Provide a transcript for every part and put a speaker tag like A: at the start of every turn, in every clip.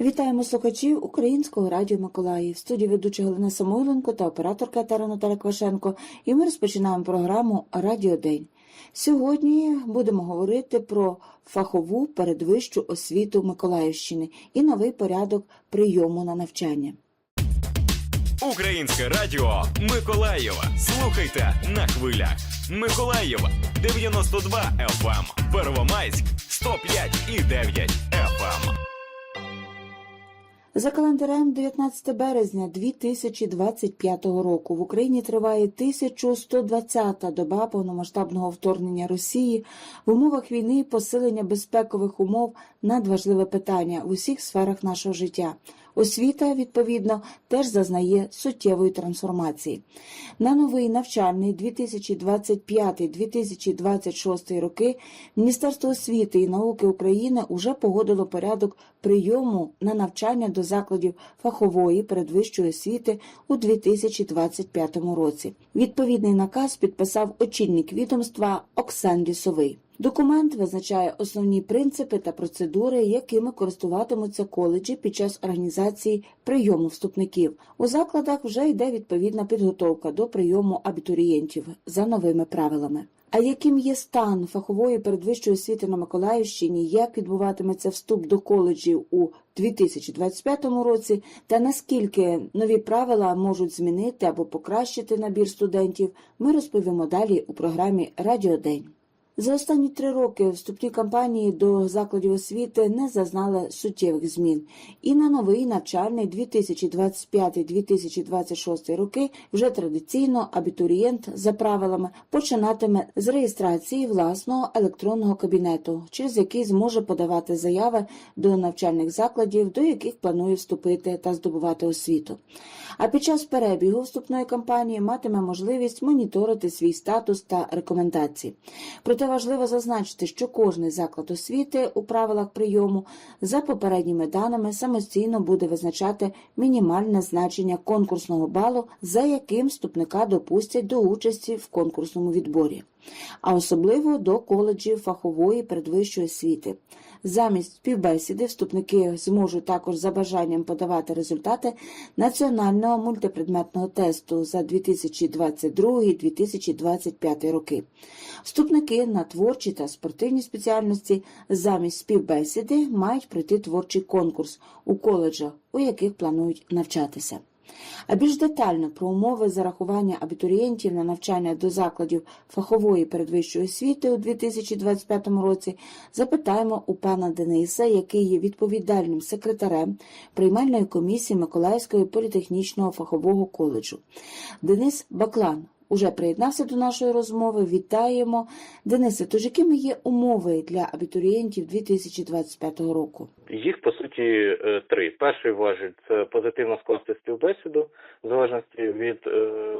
A: Вітаємо слухачів Українського радіо Миколаїв. Студії ведуча Галина Самойленко та операторка Тара Наталя Квашенко. І ми розпочинаємо програму Радіо День. Сьогодні будемо говорити про фахову передвищу освіту Миколаївщини і новий порядок прийому на навчання.
B: Українське радіо Миколаєва. Слухайте на хвилях. Миколаєва 92 FM, Первомайськ 105 і 9 FM.
A: За календарем 19 березня 2025 року в Україні триває 1120-та доба повномасштабного вторгнення Росії в умовах війни посилення безпекових умов надважливе питання в усіх сферах нашого життя. Освіта, відповідно, теж зазнає суттєвої трансформації. На новий навчальний 2025-2026 роки Міністерство освіти і науки України уже погодило порядок прийому на навчання до закладів фахової передвищої освіти у 2025 році. Відповідний наказ підписав очільник відомства Оксан Лісовий. Документ визначає основні принципи та процедури, якими користуватимуться коледжі під час організації прийому вступників. У закладах вже йде відповідна підготовка до прийому абітурієнтів за новими правилами. А яким є стан фахової передвищої освіти на Миколаївщині, як відбуватиметься вступ до коледжів у 2025 році, та наскільки нові правила можуть змінити або покращити набір студентів, ми розповімо далі у програмі Радіодень. За останні три роки вступні кампанії до закладів освіти не зазнали суттєвих змін, і на новий навчальний 2025-2026 роки вже традиційно абітурієнт за правилами починатиме з реєстрації власного електронного кабінету, через який зможе подавати заяви до навчальних закладів, до яких планує вступити та здобувати освіту. А під час перебігу вступної кампанії матиме можливість моніторити свій статус та рекомендації. Проте важливо зазначити, що кожний заклад освіти у правилах прийому за попередніми даними самостійно буде визначати мінімальне значення конкурсного балу, за яким вступника допустять до участі в конкурсному відборі, а особливо до коледжів фахової передвищої освіти. Замість співбесіди вступники зможуть також за бажанням подавати результати національного мультипредметного тесту за 2022-2025 роки. Вступники на творчі та спортивні спеціальності замість співбесіди мають пройти творчий конкурс у коледжах, у яких планують навчатися. А більш детально про умови зарахування абітурієнтів на навчання до закладів фахової передвищої освіти у 2025 році запитаємо у пана Дениса, який є відповідальним секретарем приймальної комісії Миколаївського політехнічного фахового коледжу. Денис Баклан уже приєднався до нашої розмови. Вітаємо. Денисе, тож якими є умови для абітурієнтів 2025 року?
C: Їх по суті е, три. Перший важить це позитивно скласти співбесіду, в залежності від е,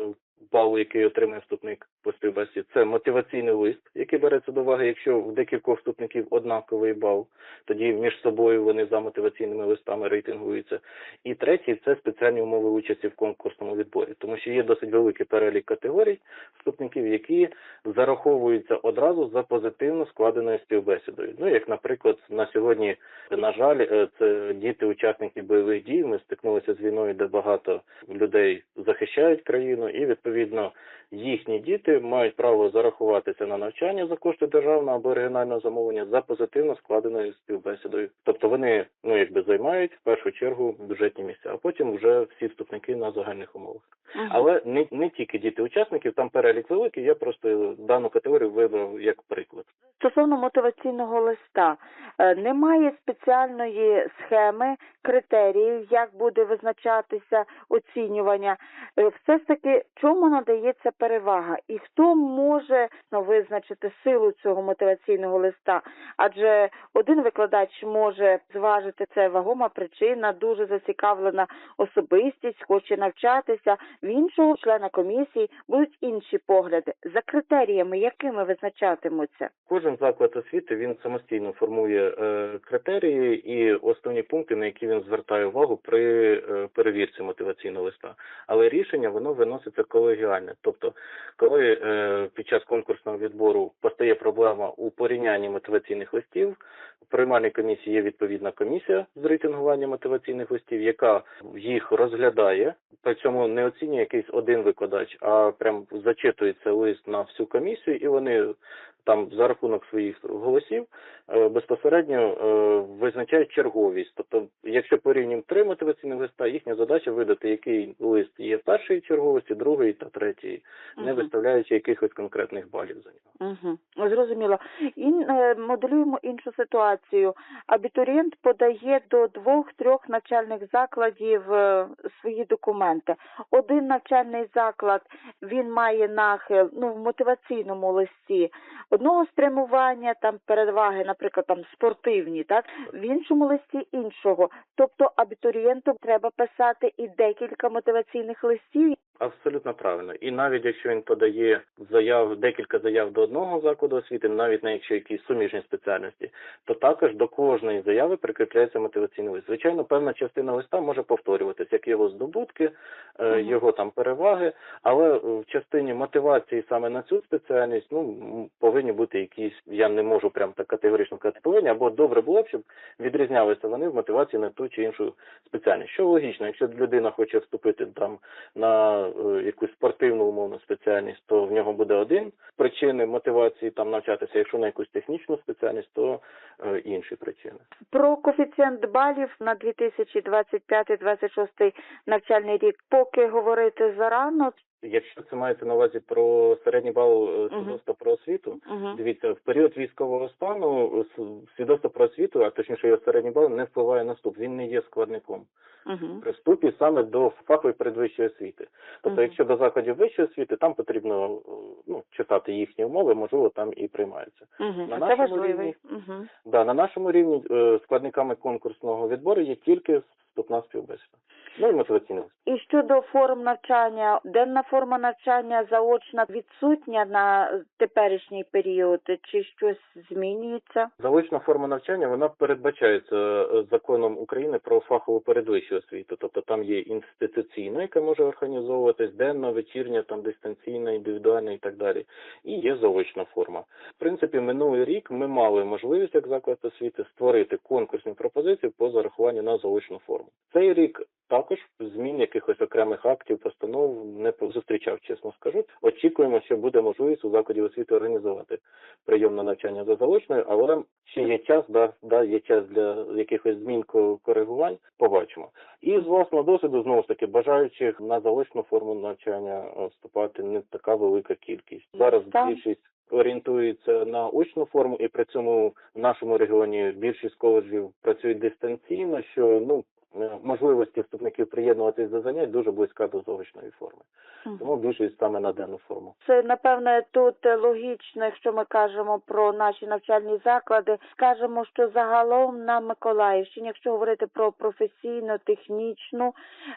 C: балу, який отримає вступник по співбесіді. Це мотиваційний лист, який береться до уваги. Якщо в декількох вступників однаковий бал, тоді між собою вони за мотиваційними листами рейтингуються. І третій це спеціальні умови участі в конкурсному відборі, тому що є досить великий перелік категорій вступників, які зараховуються одразу за позитивно складеною співбесідою. Ну як, наприклад, на сьогодні, на жаль, е, це діти учасників бойових дій. Ми стикнулися з війною, де багато людей захищають країну, і відповідно відповідно їхні діти мають право зарахуватися на навчання за кошти державного або регіонального замовлення за позитивно складеною співбесідою. Тобто вони ну якби займають в першу чергу бюджетні місця, а потім вже всі вступники на загальних умовах. Але не, не тільки діти учасників, там перелік великий. Я просто дану категорію вибрав як приклад.
D: Стосовно мотиваційного листа, е, немає спеціальної схеми, критеріїв, як буде визначатися оцінювання. Е, Все ж таки, чому надається перевага, і хто може ну, визначити силу цього мотиваційного листа? Адже один викладач може зважити це вагома причина, дуже зацікавлена особистість, хоче навчатися. В іншого члена комісії будуть інші погляди за критеріями, якими визначатимуться.
C: Кожен заклад освіти він самостійно формує е, критерії і основні пункти, на які він звертає увагу при е, перевірці мотиваційного листа. Але рішення воно виноситься колегіальне. Тобто, коли е, під час конкурсного відбору постає проблема у порівнянні мотиваційних листів, в приймальній комісії є відповідна комісія з рейтингування мотиваційних листів, яка їх розглядає. При цьому не оцінює якийсь один викладач, а прям зачитується лист на всю комісію, і вони там за рахунок своїх голосів е, безпосередньо е, визначають черговість. Тобто, якщо порівнюємо три мотиваційні листа, їхня задача видати, який лист є першої черговості, другої та третьої, не виставляючи якихось конкретних балів за нього.
D: Угу. Зрозуміло. І е, моделюємо іншу ситуацію. Абітурієнт подає до двох-трьох навчальних закладів свої документи. Один навчальний заклад він має нахил ну в мотиваційному листі одного спрямування, там переваги, наприклад, там спортивні, так в іншому листі іншого. Тобто абітурієнту треба писати і декілька мотиваційних листів.
C: Абсолютно правильно. І навіть якщо він подає заяв, декілька заяв до одного закладу освіти, навіть на якщо якісь суміжні спеціальності, то також до кожної заяви прикріпляється мотиваційний лист. Звичайно, певна частина листа може повторюватися, як його здобутки, е, його там переваги, але в частині мотивації саме на цю спеціальність, ну повинні бути якісь, я не можу прям так категорично сказати, повинні, або добре було б, щоб відрізнялися вони в мотивації на ту чи іншу спеціальність. Що логічно, якщо людина хоче вступити там на якусь спортивну умовну спеціальність, то в нього буде один причини мотивації там навчатися. Якщо на якусь технічну спеціальність, то е, інші причини.
D: Про коефіцієнт балів на 2025-2026 навчальний рік поки говорити зарано.
C: Якщо це мається на увазі про середній бал е, свідоцтва про освіту, дивіться, в період військового стану с- свідоцтво про освіту, а точніше його середній бал, не впливає на вступ. Він не є складником. При вступі саме до фахової передвищої освіти. Тобто, якщо до закладів вищої освіти, там потрібно е, ну, читати їхні умови, можливо, там і приймаються. На нашому рівні-. Да, на нашому рівні е, складниками конкурсного відбору є тільки вступна співбесіда. Ну і мотиваційний лист.
D: І щодо форм навчання, денна форма навчання заочна відсутня на теперішній період, чи щось змінюється?
C: Заочна форма навчання вона передбачається е, законом України про фахову передвищу освіту. Тобто там є інституційна, яка може організовуватись денна, вечірня, там дистанційна, індивідуальна і так далі. І є заочна форма. В принципі, минулий рік ми мали можливість як заклад освіти створити конкурсні пропозиції по зарахуванню на заочну форму. Цей рік також змін якихось окремих актів, постанов не зустрічав, чесно скажу. Очікуємо, що буде можливість у закладі освіти організувати прийом на навчання за заочною, але ще є час, да, да, є час для якихось змін коригувань. Побачимо. І з власного досвіду, знову ж таки, бажаючих на заочну форму навчання е, вступати не така велика кількість. Зараз більшість орієнтується на очну форму, і при цьому в нашому регіоні більшість коледжів працюють дистанційно, що ну можливості вступників приєднуватись до занять дуже близька до заочної форми. Тому більшість саме на денну форму.
D: Це напевне тут е, логічно, якщо ми кажемо про наші навчальні заклади. Скажемо, що загалом на Миколаївщині, якщо говорити про професійну технічну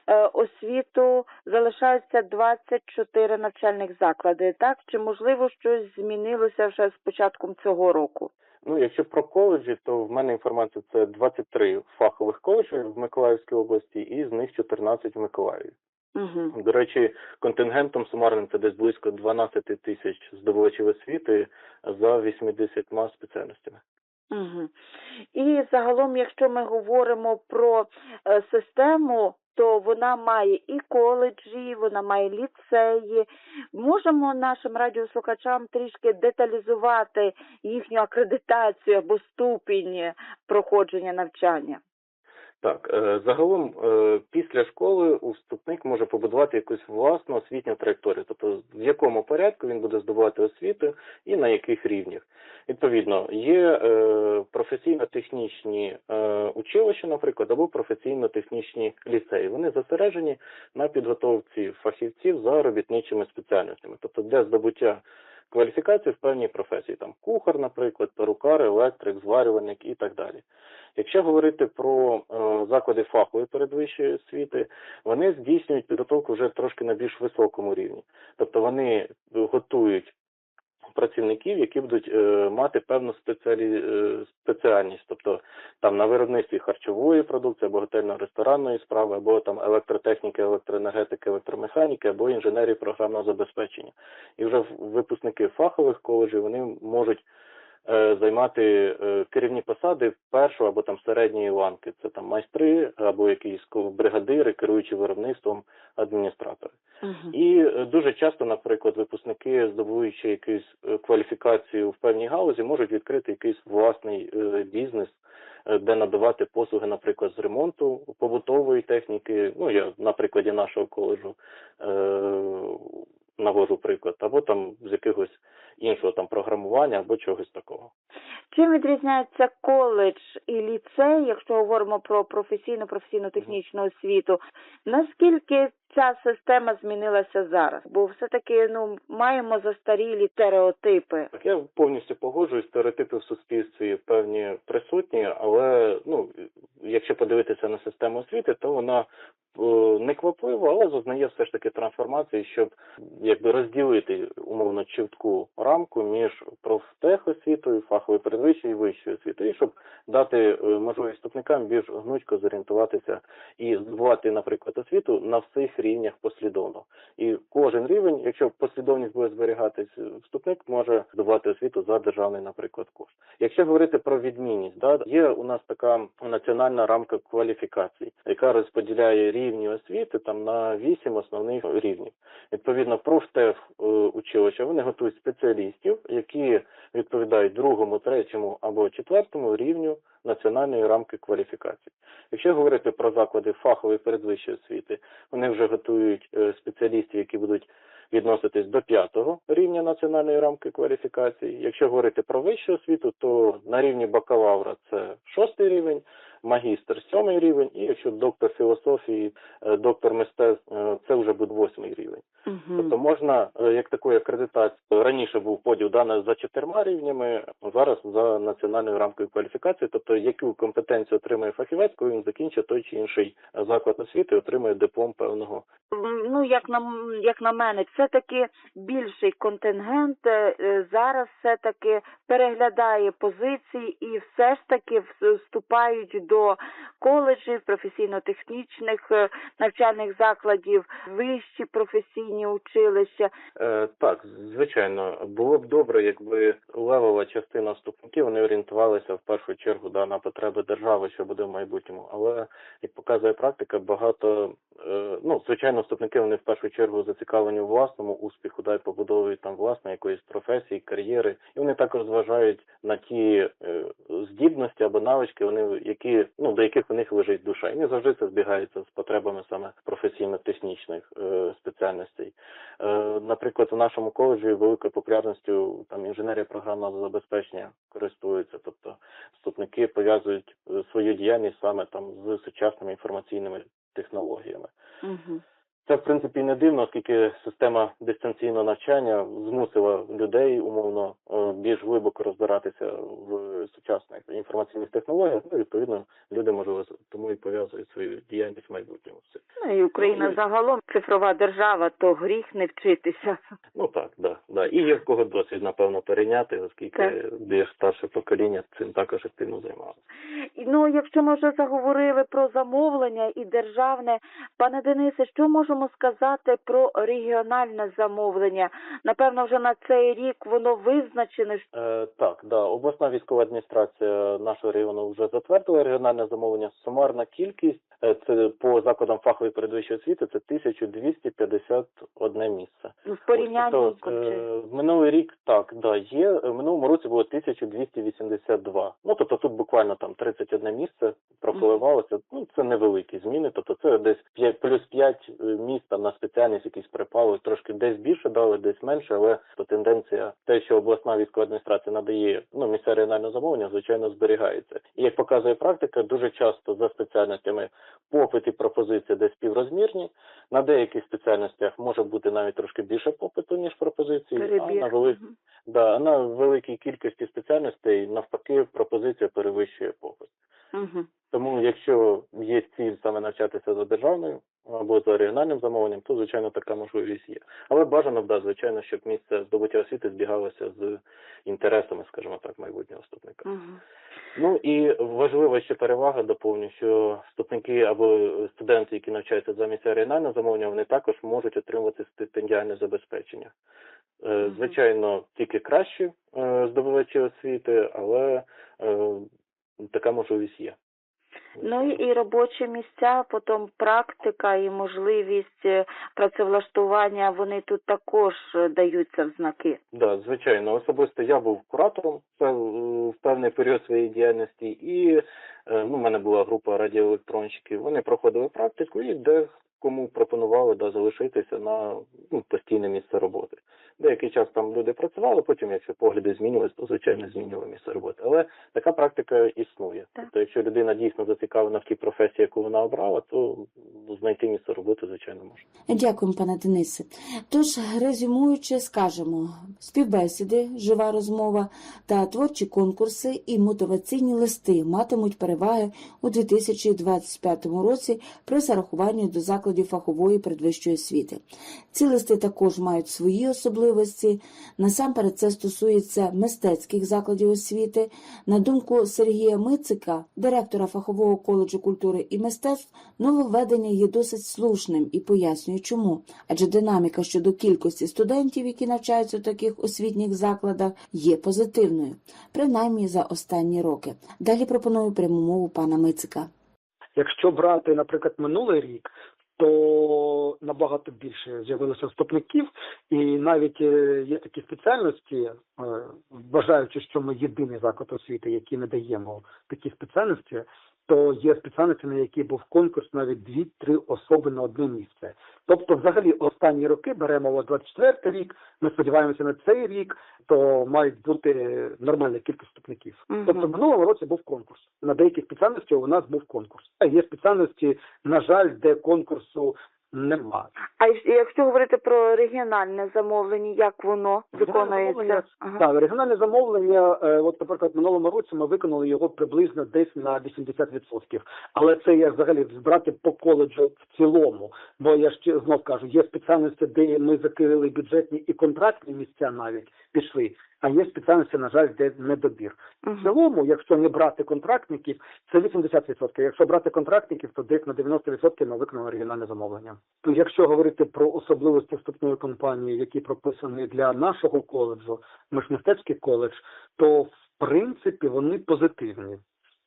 D: е, освіту, залишаються 24 навчальних заклади. Так чи можливо щось змінилося вже з початком цього року?
C: Ну, якщо про коледжі, то в мене інформація це 23 фахових коледжі в Миколаївській області, і з них 14 в Миколаєві.
D: Угу.
C: До речі, контингентом сумарним це десь близько 12 тисяч здобувачів освіти за 80 спеціальностями.
D: Угу. І загалом, якщо ми говоримо про е, систему, то вона має і коледжі, вона має ліцеї. Можемо нашим радіослухачам трішки деталізувати їхню акредитацію або ступінь проходження навчання.
C: Так, е, загалом е, після школи вступник може побудувати якусь власну освітню траєкторію, тобто в якому порядку він буде здобувати освіту і на яких рівнях. Відповідно, є е, професійно-технічні училища, наприклад, або професійно-технічні ліцеї. Вони зосереджені на підготовці фахівців за робітничими спеціальностями, тобто для здобуття кваліфікації в певній професії, там кухар, наприклад, перукар, електрик, зварювальник і так далі. Якщо говорити про е, заклади фахової передвищої освіти, вони здійснюють підготовку вже трошки на більш високому рівні. Тобто вони готують працівників, які будуть е, мати певну спеціалі... е, спеціальність, тобто там на виробництві харчової продукції або готельно-ресторанної справи, або там електротехніки, електроенергетики, електромеханіки, або інженерії програмного забезпечення. І вже випускники фахових коледжів вони можуть займати е, керівні посади першої або там середньої ланки. Це там майстри або якісь бригадири, керуючі виробництвом, адміністратори.
A: Мгм.
C: І е, дуже часто, наприклад, випускники, здобуваючи якусь е, кваліфікацію в певній галузі, можуть відкрити якийсь власний е, бізнес, е, де надавати послуги, наприклад, з ремонту побутової техніки. Ну я на прикладі нашого коледжу е, навожу приклад, або там з якогось іншого там програмування або чогось такого.
D: Чим відрізняється коледж і ліцей, якщо говоримо про професійну професійну технічну освіту? Наскільки ця система змінилася зараз? Бо все таки ну маємо застарілі стереотипи.
C: Я повністю погоджуюсь, стереотипи в суспільстві певні присутні, але ну якщо подивитися на систему освіти, то вона е, не кваплива, але зазнає все ж таки трансформації, щоб якби розділити умовно чітку рамку між профтехосвітою, фаховою передвищою і вищою освітою, щоб дати е, можливість вступникам більш гнучко зорієнтуватися і здобувати, наприклад, освіту на всіх рівнях послідовно. І кожен рівень, якщо послідовність буде зберігатись, вступник може здобувати освіту за державний, наприклад, кошт. Якщо говорити про відмінність, да, є у нас така національна рамка кваліфікацій, яка розподіляє рівні освіти там на вісім основних рівнів. Відповідно, профтех е, училища вони готують спеціалістів, які відповідають другому, третьому або четвертому рівню національної рамки кваліфікацій. Якщо говорити про заклади фахової передвищої освіти, вони вже готують е, спеціалістів, які будуть відноситись до п'ятого рівня національної рамки кваліфікації. Якщо говорити про вищу освіту, то на рівні бакалавра це шостий рівень, магістр сьомий рівень, і якщо доктор філософії, е, доктор мистецтв, е, це вже буде восьмий рівень. Тобто можна е, як такої акредитації раніше був поділ дане за чотирма рівнями, зараз за національною рамкою кваліфікації, тобто яку компетенцію отримує фахівець, коли він закінчить той чи інший е, заклад освіти, отримує диплом певного.
D: Ну, як на як на мене, все таки більший контингент е, зараз все таки переглядає позиції і все ж таки вступають до коледжів, професійно-технічних навчальних закладів, вищі професійні училища.
C: Е, так, звичайно, було б добре, якби левова частина вступників вони орієнтувалися в першу чергу да, на потреби держави, що буде в майбутньому. Але як показує практика, багато е, ну звичайно, вступники вони в першу чергу зацікавлені у власному успіху, да, і побудовують там власне якоїсь професії, кар'єри, і вони також зважають на ті е, здібності або навички, вони які ну до яких у них лежить душа, і не завжди це збігається з потребами саме професійно-технічних е, спеціальностей. Е, Наприклад, у нашому коледжі великою популярністю там інженерія програмного забезпечення користується, тобто вступники пов'язують е, свою діяльність саме там з сучасними інформаційними технологіями.
D: Угу.
C: Це в принципі не дивно, оскільки система дистанційного навчання змусила людей умовно е, більш глибоко розбиратися в сучасних інформаційних технологіях. Ну, відповідно, люди можливо тому і пов'язують свою діяльність в майбутньому.
D: Ну і Україна загалом цифрова держава, то гріх не вчитися.
C: Ну так, да, да. І є в кого досвід, напевно, перейняти, оскільки
D: Так.
C: більш старше покоління цим також активно займалося.
D: Ну, якщо ми вже заговорили про замовлення і державне, пане Денисе, що можемо сказати про регіональне замовлення? Напевно, вже на цей рік воно визначене.
C: Е, так, да, обласна військова адміністрація нашого району вже затвердила регіональне замовлення. Сумарна кількість е, це по закладам фахової передвищої освіти це 1251 місце.
D: Ну, в порівнянні
C: Ось, тобто, е, минулий рік так, да, є. В минулому році було 1282. Ну тобто тут буквально там 31 місце пропливалося. Ну це невеликі зміни. Тобто це десь 5, плюс 5 місць там на спеціальність якісь припали. Трошки десь більше дали, десь менше, але то тенденція, те, що обласна військова адміністрація надає ну місця регіонального замовлення, звичайно зберігається. І як показує практика, дуже часто за спеціальностями попит і пропозиція десь співрозмірні. На деяких спеціальностях може бути навіть трошки більше попиту, ніж пропозиції, а на вели... Да, на великій кількості спеціальностей навпаки пропозиція перевищує попит.
D: Мгм.
C: Тому, якщо є ціль саме навчатися за державною або за оригінальним замовленням, то звичайно така можливість є. Але бажано б, да, звичайно, щоб місце здобуття освіти збігалося з інтересами, скажімо так, майбутнього вступника.
D: Мгм.
C: Ну і важлива ще перевага доповню, що вступники або студенти, які навчаються за місця оригінального замовлення, вони також можуть отримувати стипендіальне забезпечення.
D: Мгм.
C: Звичайно, тільки кращі е, здобувачі освіти, але е, така можливість є.
D: Ну і і робочі місця, потім практика і можливість е, працевлаштування, вони тут також е, даються в знаки.
C: Да, звичайно. Особисто я був куратором в певний період своєї діяльності, і е, ну, в мене була група радіоелектронщиків. Вони проходили практику і декому пропонували да, залишитися на ну, постійне місце роботи. Деякий час там люди працювали, потім, якщо погляди змінювалися, то звичайно змінювали місце роботи. Але така практика існує.
D: Так.
C: Тобто, якщо людина дійсно зацікавлена в тій професії, яку вона обрала, то знайти місце роботи, звичайно, можна.
A: Дякуємо, пане Денисе. Тож, резюмуючи, скажемо, співбесіди, жива розмова та творчі конкурси і мотиваційні листи матимуть переваги у 2025 році при зарахуванні до закладів фахової передвищої освіти. Ці листи також мають свої особливості. Насамперед, це стосується мистецьких закладів освіти. На думку Сергія Мицика, директора фахового коледжу культури і мистецтв, нововведення є досить слушним і пояснює, чому. Адже динаміка щодо кількості студентів, які навчаються в таких освітніх закладах, є позитивною, принаймні за останні роки. Далі пропоную пряму мову пана Мицика.
E: Якщо брати, наприклад, минулий рік, то набагато більше з'явилося вступників, і навіть е, є такі спеціальності, е, вважаючи, що ми єдиний заклад освіти, який не даємо такі спеціальності, то є спеціальності, на які був конкурс навіть дві-три особи на одне місце. Тобто, взагалі, останні роки беремо от 24 рік. Ми сподіваємося на цей рік, то мають бути нормальна кількість вступників.
D: Мгм.
E: Тобто, в минулому році був конкурс. На деяких спеціальностях у нас був конкурс. А є спеціальності, на жаль, де конкурсу нема.
D: А якщо говорити про регіональне замовлення, як воно виконується? Ага.
E: Так, регіональне замовлення, е, от, наприклад, минулому році ми виконали його приблизно десь на 80%. Але це як взагалі збирати по коледжу в цілому. Бо я ще знов кажу, є спеціальності, де ми закрили бюджетні і контрактні місця навіть пішли. А є спеціальності, на жаль, де недобір. В цілому, якщо не брати контрактників, це 80%. Якщо брати контрактників, то десь на 90% ми виконали оригінальне замовлення. То якщо говорити про особливості вступної кампанії, які прописані для нашого коледжу, ми ж мистецький коледж, то в принципі вони позитивні.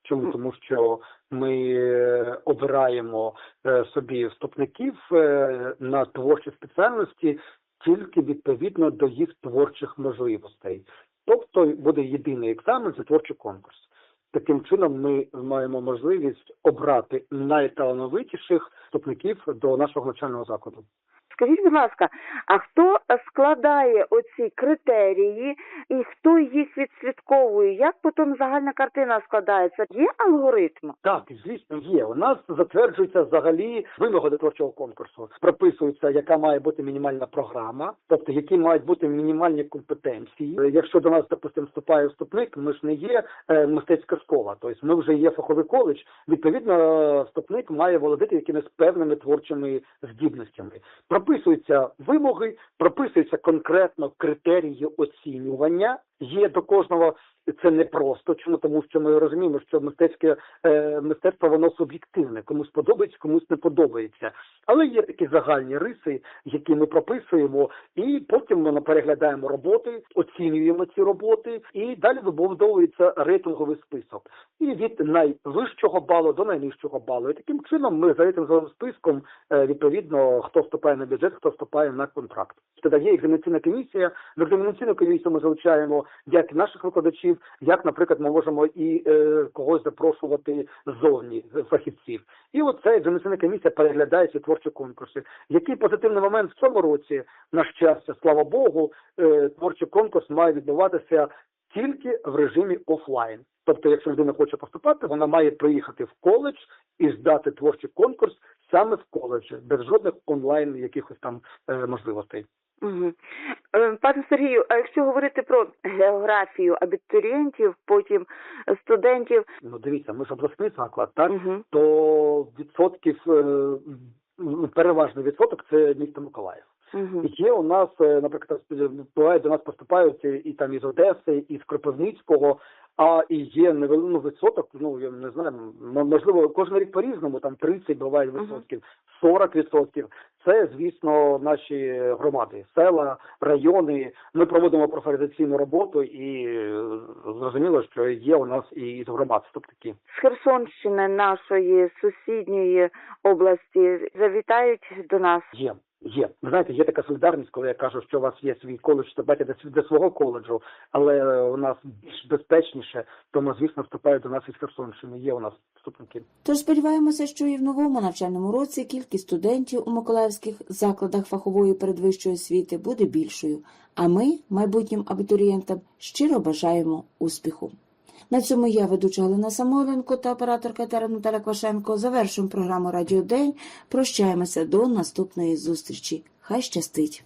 E: Чому? Тому що ми е, обираємо е, собі вступників е, на творчі спеціальності тільки відповідно до їх творчих можливостей. Тобто буде єдиний екзамен це творчий конкурс. Таким чином ми маємо можливість обрати найталановитіших вступників до нашого навчального закладу.
D: Скажіть, будь ласка, а хто складає оці критерії і хто їх відслідковує? Як потім загальна картина складається? Є алгоритм?
E: Так, звісно, є. У нас затверджуються взагалі вимоги творчого конкурсу. Прописується, яка має бути мінімальна програма, тобто які мають бути мінімальні компетенції. Е, Якщо до нас, допустимо, вступає вступник, ми ж не є е, мистецька школа, тобто ми вже є фаховий коледж. Відповідно, вступник має володіти якимись певними творчими здібностями. Прописуються вимоги, прописуються конкретно критерії оцінювання. Є до кожного це не просто. Чому тому, що ми розуміємо, що мистецьке е, мистецтво воно суб'єктивне, комусь подобається, комусь не подобається. Але є такі загальні риси, які ми прописуємо, і потім ми переглядаємо роботи, оцінюємо ці роботи, і далі вибудовується рейтинговий список. І від найвищого балу до найнижчого балу. І таким чином ми за рейтинговим списком е, відповідно хто вступає на бюджет, хто вступає на контракт. Тоді є екзаменаційна комісія. В екзаменаційну комісію ми залучаємо як наших викладачів, як, наприклад, ми можемо і е, когось запрошувати ззовні фахівців. І от ця комісія переглядає ці творчі конкурси. Який позитивний момент в цьому році, на щастя, слава Богу, е, творчий конкурс має відбуватися тільки в режимі офлайн. Тобто, якщо людина хоче поступати, вона має приїхати в коледж і здати творчий конкурс саме в коледжі, без жодних онлайн якихось там е, можливостей.
D: Угу. Пане Сергію, а якщо говорити про географію абітурієнтів, потім студентів,
E: Ну дивіться, ми ж обласний заклад, так
D: угу.
E: то відсотків е, переважний відсоток це місто Миколаїв.
D: Угу.
E: І Є у нас, е, наприклад, буває до нас поступають і там із Одеси, і з Кропивницького, а і є невеликий ну, відсоток, ну я не знаю, можливо, кожен рік по-різному, там 30 буває відсотків, 40 відсотків. Це, звісно, наші громади, села, райони. Ми проводимо профорієнтаційну роботу і е, зрозуміло, що є у нас і із громад такі.
D: З Херсонщини нашої сусідньої області завітають до нас.
E: Є, є. Ви знаєте, є така солідарність, коли я кажу, що у вас є свій коледж, вступайте до, до свого коледжу, але у нас більш безпечніше, тому звісно вступають до нас із Херсонщини. Є у нас вступники.
A: Тож сподіваємося, що і в новому навчальному році кількість студентів у миколаївських закладах фахової передвищої освіти буде більшою. А ми, майбутнім абітурієнтам, щиро бажаємо успіху. На цьому я, ведуча Галина Самойленко та операторка Тера Наталя Квашенко, завершуємо програму Радіо День. Прощаємося до наступної зустрічі. Хай щастить!